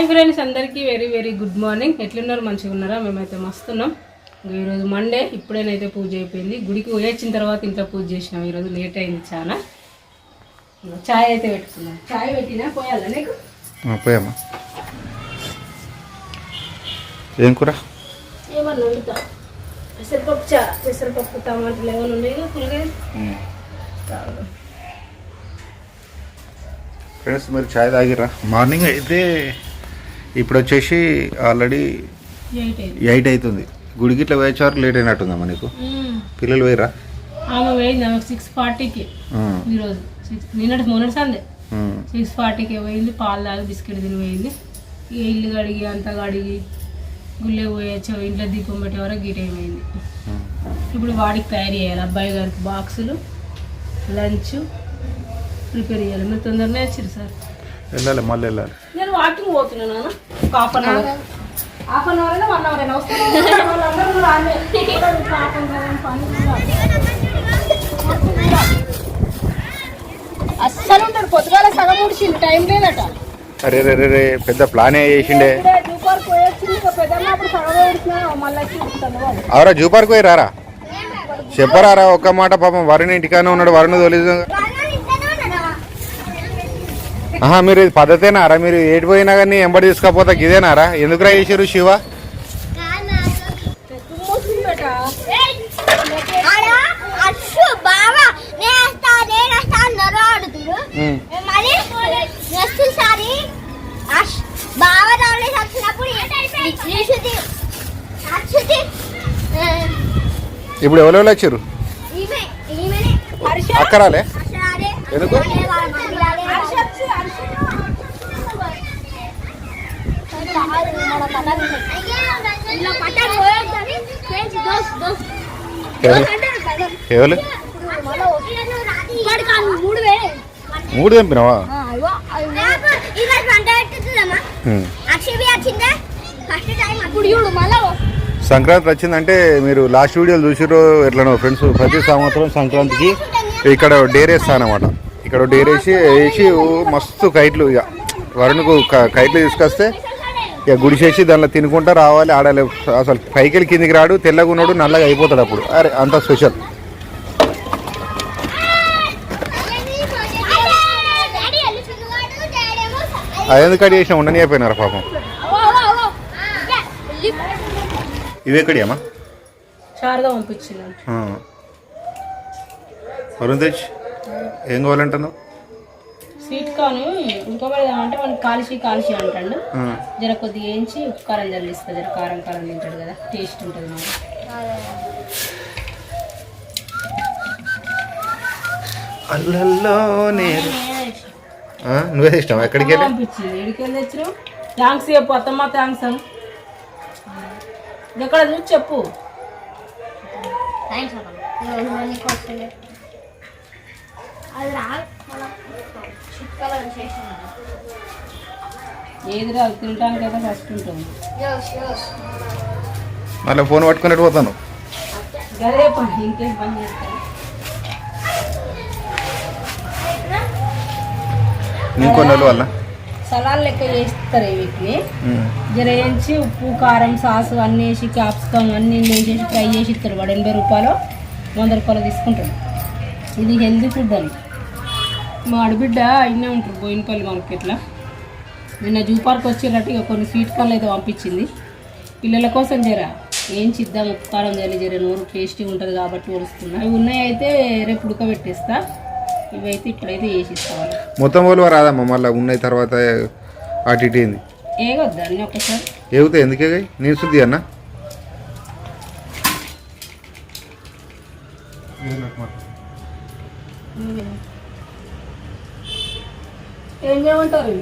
Hi friends అందరికీ very very good morning. ఎట్లున్నారు? మంచిగా ఉన్నారా? మేమైతే మస్తున్నాం. ఇంకా ఈరోజు మండే ఇప్పుడేనైతే పూజ అయిపోయింది. గుడికి పోయొచ్చిన తర్వాత ఇంట్లో పూజ చేసినాం. ఈరోజు లేట్ అయింది చాలా చాయ్ అయితే పెట్టుకున్నాం. చాయ్ పెట్టినా? పోయాలా నీకు? పోయామ్మా ఏం కూర? ఏమన్నా వండుతా. పెసరపప్పు చా పెసరపప్పు టమాటాలు ఏమైనా ఉన్నాయి పులిగా ఫ్రెండ్స్ మరి ఛాయ్ తాగిరా మార్నింగ్ అయితే ఇప్పుడు వచ్చేసి ఆల్రెడీ ఎయిట్ అవుతుంది గుడికి ఇట్లా వేచారు లేట్ అయినట్టుందమ్మా నీకు? పిల్లలు వేయరా ఆమె పోయింది ఆమె సిక్స్ ఫార్టీకి ఈరోజు. సిక్స్ నిన్నటి మొన్నటి సందే సిక్స్ ఫార్టీకి పోయింది పాలు తాగి బిస్కెట్ తిని పోయింది. ఇల్లు కడిగి అంతా కడిగి గుళ్ళే పోయొచ్చు ఇంట్లో దీపం పెట్టే వరకు గీట ఏమైంది ఇప్పుడు వాడికి తయారు చేయాలి. అబ్బాయి గారికి బాక్సులు లంచ్ ప్రిపేర్ చేయాలి. మీరు తొందరనే వచ్చారు సార్. వెళ్ళాలి మళ్ళీ వెళ్ళాలి. నేను వాకింగ్ పోతున్నాను నాన్న. ఒక half an hour half an hour అయినా వన్ అవర్ అయినా వాళ్ళందరూ కూడా. అస్సలు ఉంటాడు పొద్దుగాల సగం ముడిచింది టైం లేదట. అరే రే రే రే పెద్ద ప్లానే చేసిండే. ఇప్పుడే జూపార్ పోయొచ్చింది. ఇక పెద్దమ్మ అప్పుడు సగమే ఉడిచినా మళ్ళీ వచ్చి ఉడుకుతాను వాళ్ళు అవరా జూ పార్క్ పోయి రారా? చెప్పరారా ఒక్క మాట పాపం. వరుణ్ ఇంటికానే ఉన్నాడు. వరుణ్ తోలేదు ఆహా మీరు ఇది పద్ధతేనారా మీరు ఏటి పోయినా కానీ ఎంబడి తీసుకపోతే ఇదేనారా ఎందుకురా చేసారు శివ? ఇప్పుడు ఎవరెవరు వచ్చారు అక్కరాలే? ఎందుకు? హర్ష వచ్చి హర్ష ఇలా పట్టాలు పోయొద్దని ఫ్రెండ్స్ దోస్ దోస్ ఎవరు ఎవరు ఇక్కడ కాదు మూడు వేలు మూడు చంపినావా ఇది వంట పెట్టుతుందమ్మా ఉమ్. అక్షయ్ వచ్చిందే ఫస్ట్ టైం అప్పుడు చూడు మళ్ళా సంక్రాంతి వచ్చిందంటే మీరు లాస్ట్ వీడియోలు చూసిరో ఎట్లనో ఫ్రెండ్స్? ప్రతి సంవత్సరం సంక్రాంతికి ఇక్కడ డేరేస్తా అనమాట ఇక్కడ డేరేసి వేసి మస్తు కైట్లు ఇక వరుణకు కైట్లు తీసుకొస్తే ఇక గుడిసేసి దానిలో తినుకుంటా రావాలి. ఆడాలి అసలు పైకి కిందికి రాడు తెల్లగా ఉన్నాడు నల్లగా అయిపోతాడు అప్పుడు. అరే అంత స్పెషల్. అదెందుకు కట్ చేసిన ఉండని అయిపోయినారా పాపం? ఇవి ఎక్కడి అమ్మా. వరుణ్ తెజ్ ఏం కావాలంటున్నావు? స్వీట్ కార్న్ ఇంకోబెడదామంటే మనకి కాల్చి కాల్చి అంటాడు. జర కొద్దిగా వేయించి ఉప్పు కారం జల్లిస్తా జర కారం కారం తింటాడు కదా. టేస్ట్ ఉంటుంది మరి. అల్లల్లో నేను ఆ, నువ్వే ఇష్టం ఎక్కడికి వెళ్ళి? పంపించింది. థ్యాంక్స్ చెప్పు అత్తమ్మ థ్యాంక్స్ అని ఎక్కడ చూసి చెప్పు. ఏది రాదు తినడానికి అయితే ఫస్ట్ ఉంటుంది. మళ్ళీ ఫోన్ పట్టుకున్నట్టు పోతాను? గదే పని ఇంకేం పని చేస్తాను వల్ల. సలాడ్ లెక్క చేస్తారు వీటిని. జర వేయించి ఉప్పు కారం సాసు అన్నీ వేసి క్యాప్సికమ్ అన్నీ వేసేసి ఫ్రై చేసి ఇస్తారు వాడు ఎనభై రూపాయలు. వంద రూపాయలు తీసుకుంటాడు. ఇది హెల్దీ ఫుడ్ అని. మా ఆడబిడ్డ అయినే ఉంటారు బోయినపల్లి మార్కెట్లో నిన్న జూ పార్క్ వచ్చేటట్టు ఇక కొన్ని స్వీట్ కార్లు అయితే పంపించింది. పిల్లల కోసం జర ఏం చిద్దాం ఉప్పు కారం జర జర నోరు టేస్టీ ఉంటుంది కాబట్టి వస్తున్నా అవి ఉన్నాయి అయితే రేపు ఉడకబెట్టేస్తా. ఇవైతే ఇప్పుడైతే వేసి ఇస్తాను మొత్తం వాళ్ళు రాదమ్మా మళ్ళీ ఉన్నాయి తర్వాత అటు ఇటు ఏంది? ఏగొద్దా అన్నీ ఒకసారి ఏగుతా ఎందుకే నేను శుద్ధి అన్న? ఏం చేయమంటారు?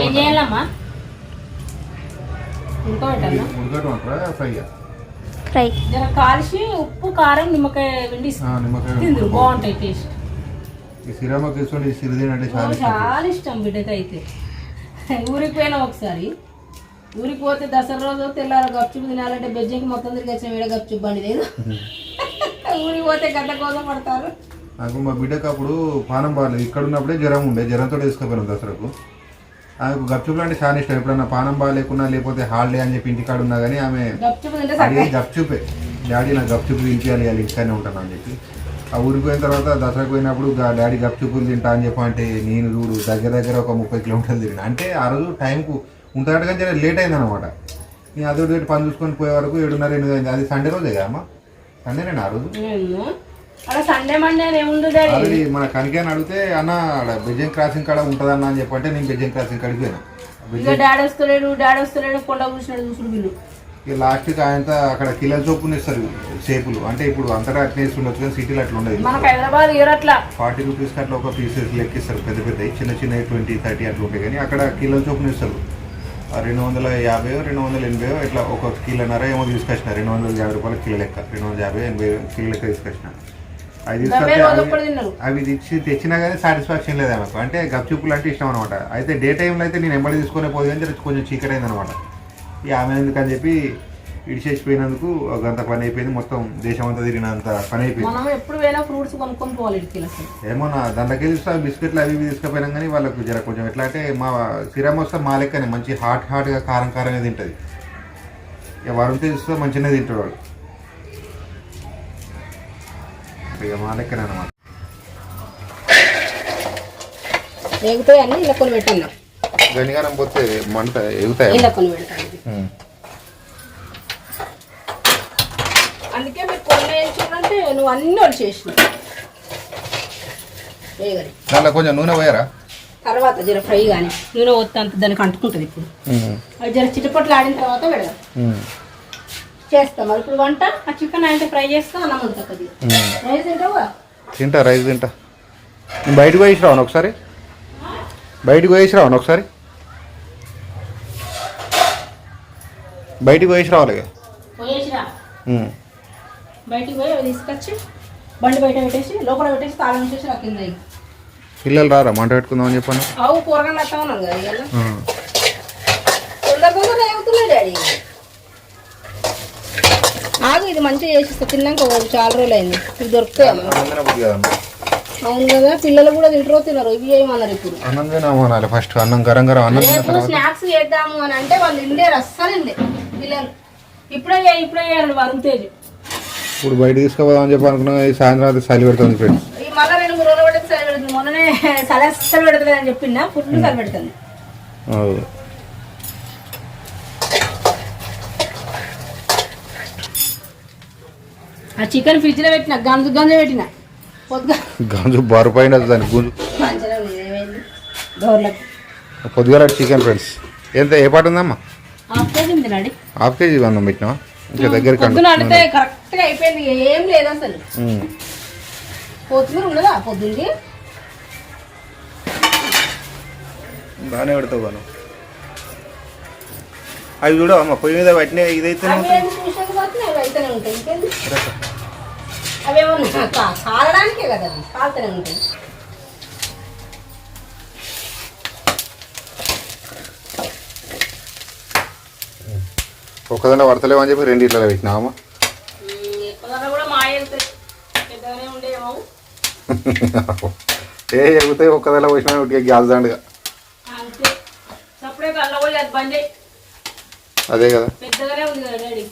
ఏం చేయాలమ్మా? ఇంకోటన్నా ఫ్రై. కాల్చి ఉప్పు కారం నిమ్మకాయ పిండి తిందురు బాగుంటాయి టేస్ట్. ఈ సిరమ తీసుకొని సిరిదేని అంటే చాలా ఇష్టం. బిడ్డకి అయితే ఊరికి పోయినా ఒకసారి. ఊరికి పోతే దసరా రోజు తెల్లార గప్చుప్ తినాలంటే బెజ్జంకి మొత్తం తిరిగి వచ్చిన వేడ గప్చుప్ బండి లేదు. ఊరికి పోతే గంట కోసం పడతారు. నాకు మా బిడ్డకు అప్పుడు పానం బాగాలేదు ఇక్కడ ఉన్నప్పుడే జ్వరం ఉండే. జ్వరంతో తీసుకుపోయినాం దసరాకు. ఆమెకు గప్చుప్లు అంటే చాలా ఇష్టం. ఎప్పుడన్నా పానం బాగా లేకున్నా లేకపోతే హాలిడే అని చెప్పి ఇంటికాడ ఉన్నా కానీ ఆమె అడిగి గప్చుపే. డాడీ నాకు గప్చుపు తినిపించాలి వాళ్ళు ఇంటికానే ఉంటాను అని చెప్పి. ఆ ఊరికి పోయిన తర్వాత దసరాకు పోయినప్పుడు డాడీ గప్చుపులు తింటా అని చెప్పి అంటే నేను చూడు దగ్గర దగ్గర ఒక ముప్పై కిలోమీటర్లు తిరిగిన. అంటే ఆ రోజు టైంకు ఉంటాడు కానీ జర లేట్ అయింది అనమాట నేను అదొకటి పని చూసుకొని పోయే వరకు ఏడున్నర ఎనిమిది అయింది. అది సండే రోజే కదా అమ్మా? సండేనేనా ఆ రోజు? సండే మండే ఆల్రెడీ మన కనికేని అడిగితే అన్న బెజ్జం క్రాసింగ్ కాడ ఉంటుందన్న అని చెప్పంటే నేను బెజ్జం క్రాసింగ్ కాడికి పోయినా. ఇక బెజ్జం డాడీ వస్తలేడు డాడీ వస్తలేడు కొండ కూర్చున్నాడు చూసుడు వీళ్ళు. ఇక లాస్ట్కి ఆయన అక్కడ కిలో చొప్పున ఇస్తారు సేపులు అంటే ఇప్పుడు అంతటా అట్నే ఇస్తుండొచ్చు కానీ సిటీలో అట్లా ఉండదు. మనకు హైదరాబాద్ ఇయరట్లా ఫార్టీ రూపీస్కి అట్లా ఒక పీసెస్ లెక్కిస్తారు పెద్ద పెద్ద చిన్న చిన్న ట్వంటీ థర్టీ అట్లా ఉంటాయి కానీ అక్కడ కిలో చొప్పున ఇస్తారు రెండు వందల యాభై రెండు వందల ఎనభై ఇట్లా ఒక కిలోన్నర ఏమో తీసుకొచ్చిన. రెండు వందల యాభై రూపాయల కిలో లెక్క. రెండు వందల యాభై ఎనభై కిలో లెక్క తీసుకొచ్చిన. రోజు అవి- తెచ్చి తెచ్చినా కానీ సాటిస్ఫాక్షన్ లేదు ఆమెకు అంటే గప్చుప్పులు అంటే ఇష్టం అనమాట అయితే డే టైంలో అయితే నేను ఎంబడి తీసుకునే పోదు కానీ కొంచెం చీకటి అయింది అనమాట ఇక ఆమె ఎందుకని చెప్పి ఇడిచేసిపోయినందుకు ఒక గంట పని అయిపోయింది. మొత్తం దేశం అంతా తిరిగినంత పని అయిపోయింది. మనం ఎప్పుడు పోయినా ఫ్రూట్స్ కొనుక్కొని పోవాలి ఇక్కడికి అసలు. ఏమో నా దాంట్లోకి చూస్తే బిస్కెట్లు అవి ఇవి తీసుకుపోయినాం కానీ వాళ్ళకు జర కొంచెం ఎట్లా అంటే మా సిరమ్ వస్తే మా లెక్కనే మంచి హాట్ హాట్గా కారం కారంగా తింటుంది. ఇక వరుణ్ చూస్తే మంచిగానే తింటాడు వాడు ఇక మా లెక్కనే అనమాట ఎగుతాయి అన్ని ఇలా కొని పెట్టాను గనిగానం పోతే మంట ఎగుతాయి ఇలా కొని పెట్టాను అందుకే మీరు కొన్ని వేయించుకుంటే నువ్వు అన్ని వాళ్ళు చేసినావు దాంట్లో కొంచెం నూనె పోయారా? తర్వాత జర ఫ్రై కానీ నూనె వస్తే అంత దానికి అంటుకుంటుంది ఇప్పుడు. అది జర చిటపట్లు ఆడిన తర్వాత పెడదాం. చేస్తాం. ఇప్పుడు వంట ఆ చికెన్ అంటే ఫ్రై చేస్తా అన్నం ఉంటుంది రైస్ తింటావా? తింటా రైస్ తింటా. నేను బయటకు పోయేసి రావను ఒకసారి? బయటకు పోయేసి రావను ఒకసారి? బయటికి పోయేసి రావాలి. బయటికి పోయి అవి తీసుకొచ్చి బండి బయట పెట్టేసి లోపల పెట్టేసి తాళం వేసేసి నా కింద. పిల్లలు రారా? మంట పెట్టుకుందాం అని చెప్పాను ఆవు కూరగాయలు అట్లా ఉన్నాం కదా తొందర తొందర అవుతున్నాయి డాడీ. ఆగు ఇది మంచిగా చేసిస్తా. తిన్నాక చాలా రోజులు అయింది ఇది దొరుకుతాయి. అవును కదా పిల్లలు కూడా తింటారో తినరు ఇవి చేయమన్నారు ఇప్పుడు? అన్నం తినామనాలి ఫస్ట్ అన్నం గరం గరం అన్నం స్నాక్స్ చేద్దాము అని అంటే వాళ్ళు ఇండేరు అస్సలు ఇండే పిల్లలు. ఇప్పుడే ఇప్పుడే చేయాలి వరుణ్ తేజ్. ఇప్పుడు బయట తీసుకుపోదాం అని చెప్పి అనుకున్నా ఈ సాయంత్రం అయితే చలి పెడుతుంది ఫ్రెండ్స్ ఈ మళ్ళీ రెండు మూడు రోజులు పడితే చలి పెడుతుంది. మొన్ననే చలి అస్సలు పెడుతుంది అని చెప్పిన ఫుడ్ చలి పెడుతుంది. ఆ చికెన్ ఫ్రిడ్జ్లో పెట్టిన గంజు గంజు పెట్టిన. పొద్దుగా గంజు బారు పైన దాని గుంజు. పొద్దుగాల చికెన్ ఫ్రెండ్స్. ఎంత ఏ పాట ఉందమ్మా? హాఫ్ కేజీ ఉంది నాడి. హాఫ్ కేజీ అన్నం పెట్టినావా? ఇంకా అడితే గా అయిపోయింది ఏం లేదు అసలు. కొత్తిమీర ఉండదా పొద్దుంది బాగానే పెడతావు బాను. అవి చూడ అమ్మ పొయ్యి మీద పెట్టిన ఇదైతే అవేమన్నా కాలడానికే కదా కాలుతూనే ఉంటాయి. ఒక్కదండ పడతలేవు అని చెప్పి రెండు ఇట్లా పెట్టినావమ్మా. ఎక్కువ కూడా మాయ వెళ్తాయి పెద్దగానే ఉండేమో. ఏ ఎగుతాయి ఒక్కదల పోసిన ఒకటి గ్యాస్ దండగా. అది కదా. పెద్దగానే ఉంది కదా డాడీ.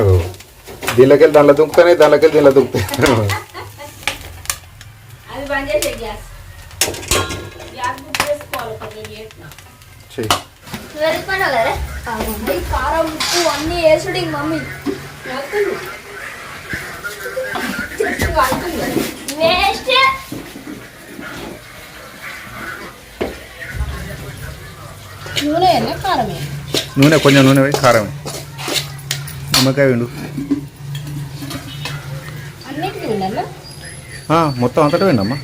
అదో. దీనిలోకి దాంట్లో దుంకుతానే దానిలోకి దీనిలో దుంకుతాయి. కారం ఉప్పు అన్ని వేసుడు మమ్మీ. వేస్ట్. నూనె కారమే? కొంచెం నూనె వేయి కారం వేయి. నిమ్మకాయ ఆ, మొత్తం అంతటా విండమ్మా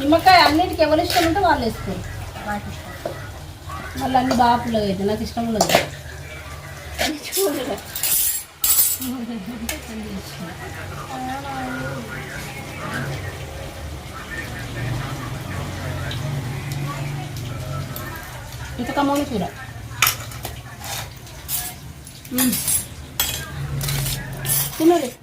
నిమ్మకాయ అన్నిటికీ ఎవరు ఇష్టం ఉంటే వాళ్ళు వేసుకోరు. మళ్ళీ అన్ని బాపులు అయితే నాకు ఇష్టం ఉండదు. ఇంత కమ్మని కూర Mm. Tinuri.